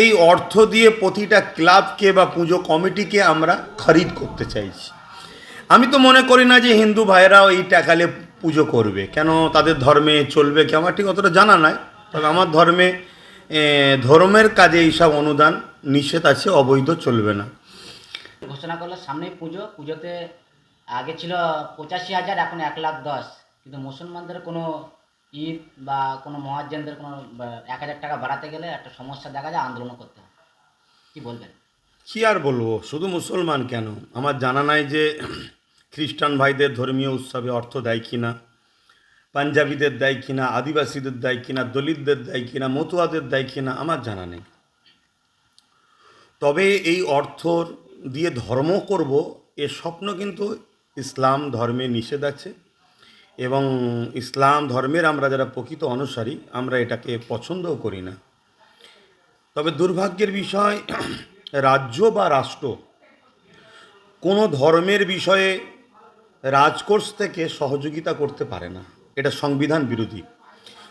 এই অর্থ দিয়ে প্রতিটা ক্লাবকে বা পুজো কমিটিকে আমরা খরিদ করতে চাইছি। আমি তো মনে করি না যে হিন্দু ভাইরাও এই টাকালে পুজো করবে। কেন তাদের ধর্মে চলবে কি আমার ঠিক অতটা জানা নাই। তবে আমার ধর্মে ধর্মের কাজে এইসব অনুদান নিষেধ আছে, অবৈধ চলবে না। ঘোষণা করল সামনেই পুজো। পুজোতে আগে ছিল পঁচাশি হাজার, এখন এক লাখ দশ। কিন্তু মুসলমানদের কোনো ঈদ বা কোনো মহাজ্জানদের কোনো এক হাজার টাকা বাড়াতে গেলে একটা সমস্যা দেখা যায়, আন্দোলন করতে হয়। কি বলবেন? কি আর বলব? শুধু মুসলমান কেন? আমার জানা নাই যে খ্রিস্টান ভাইদের ধর্মীয় উৎসবে অর্থ দেয় কিনা, পাঞ্জাবিদের দেয় কিনা, আদিবাসীদের দেয় কিনা, দলিতদের দেয় কিনা, মতুয়াদের দেয় কিনা, আমার জানা নেই। তবে এই অর্থ দিয়ে ধর্ম করব, এ স্বপ্ন কিন্তু ইসলাম ধর্মে নিষেধ আছে। এবং ইসলাম ধর্মের আমরা যারা প্রকৃত অনুসারী, আমরা এটাকে পছন্দও করি না। তবে দুর্ভাগ্যের বিষয়, রাজ্য বা রাষ্ট্র কোনো ধর্মের বিষয়ে রাজকোষ থেকে সহযোগিতা করতে পারে না। এটা সংবিধান বিরোধী।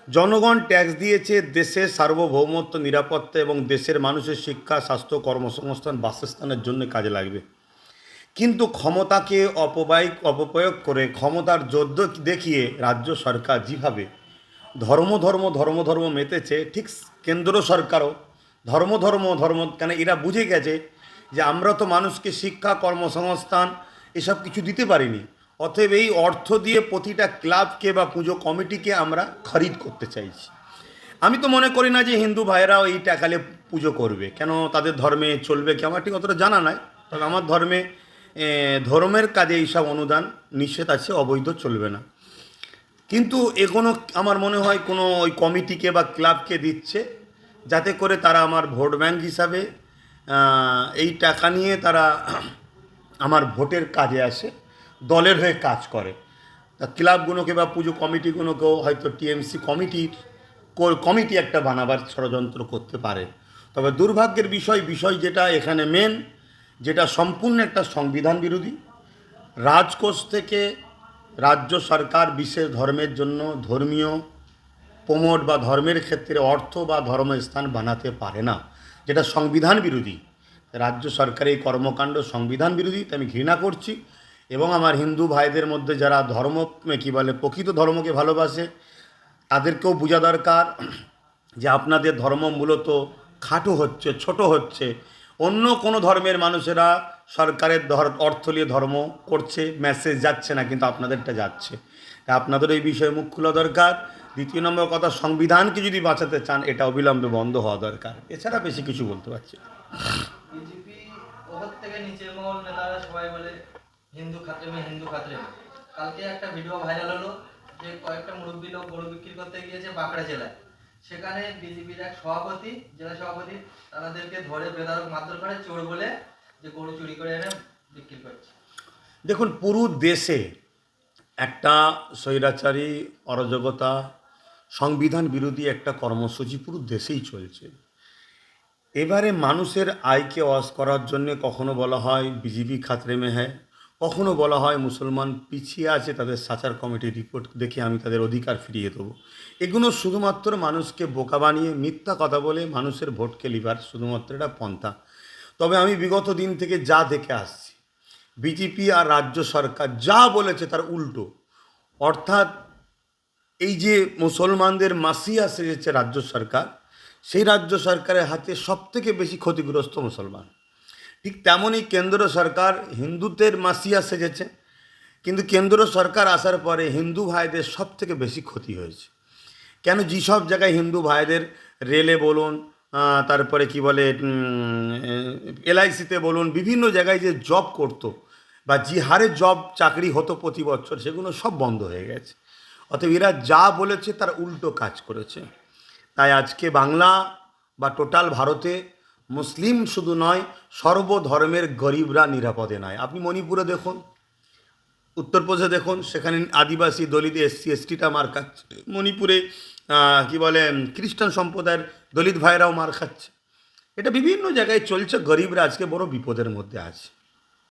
জনগণ ট্যাক্স দিয়েছে, দেশের সার্বভৌমত্ব, নিরাপত্তা এবং দেশের মানুষের শিক্ষা, স্বাস্থ্য, কর্মসংস্থান, বাসস্থানের জন্য কাজে লাগবে। কিন্তু ক্ষমতাকে অপবায় অপপ্রয়োগ করে ক্ষমতার যোদ্ধ দেখিয়ে রাজ্য সরকার যেভাবে ধর্ম ধর্ম ধর্ম ধর্ম মেতেছে, ঠিক কেন্দ্র সরকারও ধর্ম ধর্ম ধর্ম, কেন এরা বুঝে গেছে যে আমরা তো মানুষকে শিক্ষা, কর্মসংস্থান এসব কিছু দিতে পারিনি। অতএব এই অর্থ দিয়ে প্রতিটা ক্লাবকে বা পুজো কমিটিকে আমরা খরিদ করতে চাইছি। আমি তো মনে করি না যে হিন্দু ভাইরাও এই টাকালে পুজো করবে। কেন তাদের ধর্মে চলবে কি আমার ঠিক অতটা জানা নাই। তবে আমার ধর্মে ধর্মের কাজে এইসব অনুদান নিষেধ আছে, অবৈধ চলবে না। কিন্তু এ কোনো আমার মনে হয় কোনো ওই কমিটিকে বা ক্লাবকে দিচ্ছে, যাতে করে তারা আমার ভোট ব্যাংক হিসাবে এই টাকা নিয়ে তারা আমার ভোটের কাজে আসে, দলের হয়ে কাজ করে। তা ক্লাবগুলোকে বা পুজো কমিটিগুলোকেও হয়তো টিএমসি কমিটির কমিটি একটা বানাবার ষড়যন্ত্র করতে পারে। তবে দুর্ভাগ্যের বিষয় বিষয় যেটা এখানে মেন যেটা সম্পূর্ণ একটা সংবিধান বিরোধী। রাজকোষ থেকে রাজ্য সরকার বিশেষ ধর্মের জন্য ধর্মীয় প্রমোট বা ধর্মের ক্ষেত্রে অর্থ বা ধর্মস্থান বানাতে পারে না, যেটা সংবিধান বিরোধী। রাজ্য সরকারের এই কর্মকাণ্ড সংবিধান বিরোধী আমি ঘৃণা করছি। এবং আমার হিন্দু ভাইদের মধ্যে যারা ধর্ম, কী বলে, প্রকৃত ধর্মকে ভালোবাসে, তাদেরকেও বোঝা দরকার যে আপনাদের ধর্ম মূলত খাটো হচ্ছে, ছোট হচ্ছে। অন্য কোনো ধর্মের মানুষেরা সরকারের ধর- অর্থ নিয়ে ধর্ম করছে মেসেজ যাচ্ছে না, কিন্তু আপনাদেরটা যাচ্ছে। আপনাদের এই বিষয়ে মুখ খোলা দরকার। দ্বিতীয় নম্বর কথা, সংবিধানকে যদি বাঁচাতে চান, এটা অবিলম্বে বন্ধ হওয়া দরকার। এছাড়া বেশি কিছু বলতে পারছি কালকে একটা ভিডিও ভাইরাল হলো যে কয়েকটা মুরব্বী লোক গরু বিক্রি করতে গিয়েছে বাঁকড়া জেলায়। সেখানে বিজেপির এক সভাপতি, জেলা সভাপতি, তাদেরকে ধরে বেদারক মারধর করে চোর বলে যে গরু চুরি করে এনে বিক্রি করছে। দেখুন, পুরো দেশে একটা স্বৈরাচারী, অরাজকতা, সংবিধান বিরোধী একটা কর্মসূচি পুরো দেশেই চলছে। এবারে মানুষের আয়কে ওয়াশ করার জন্য কখনো বলা হয় বিজেপি খাতরে মে হ্যায় কখনো বলা হয় মুসলমান পিছিয়ে আছে, তাদের সাচার কমিটির রিপোর্ট দেখে আমি তাদের অধিকার ফিরিয়ে দেবো। এগুলো শুধুমাত্র মানুষকে বোকা বানিয়ে মিথ্যা কথা বলে মানুষের ভোটকে লিবার, শুধুমাত্র এটা পন্থা। তবে আমি বিগত দিন থেকে যা দেখে আসছি, বিজেপি আর রাজ্য সরকার যা বলেছে তার উল্টো। অর্থাৎ এই যে মুসলমানদের মাসিয়া সেজেছে রাজ্য সরকার, সেই রাজ্য সরকারের হাতে সবথেকে বেশি ক্ষতিগ্রস্ত মুসলমান। ঠিক তেমনই কেন্দ্র সরকার হিন্দুত্বের মাসিয়া সেজেছে, কিন্তু কেন্দ্র সরকার আসার পরে হিন্দু ভাইদের সব থেকে বেশি ক্ষতি হয়েছে। কেন যেসব জায়গায় হিন্দু ভাইদের রেলে বলুন তারপরে কি বলে এলআইসিতে বলুন, বিভিন্ন জায়গায় যে জব করতো বা যে হারে জব চাকরি হতো প্রতি বছর, সেগুলো সব বন্ধ হয়ে গেছে। অতএব এরা যা বলেছে তার উল্টো কাজ করেছে। তাই আজকে বাংলা বা টোটাল ভারতে মুসলিম শুধু নয়, সর্বধর্মের গরিবরা নিরাপদে নয়। আপনি মণিপুরে দেখুন, উত্তরপ্রদেশে দেখুন, সেখানে আদিবাসী দলিত এসসি, এসটিটা মার খাচ্ছে। মণিপুরে কি বলে, খ্রিস্টান সম্প্রদায়ের দলিত ভাইরাও মার খাচ্ছে। এটা বিভিন্ন জায়গায় চলছে, গরিবরা আজকে বড় বিপদের মধ্যে আছে।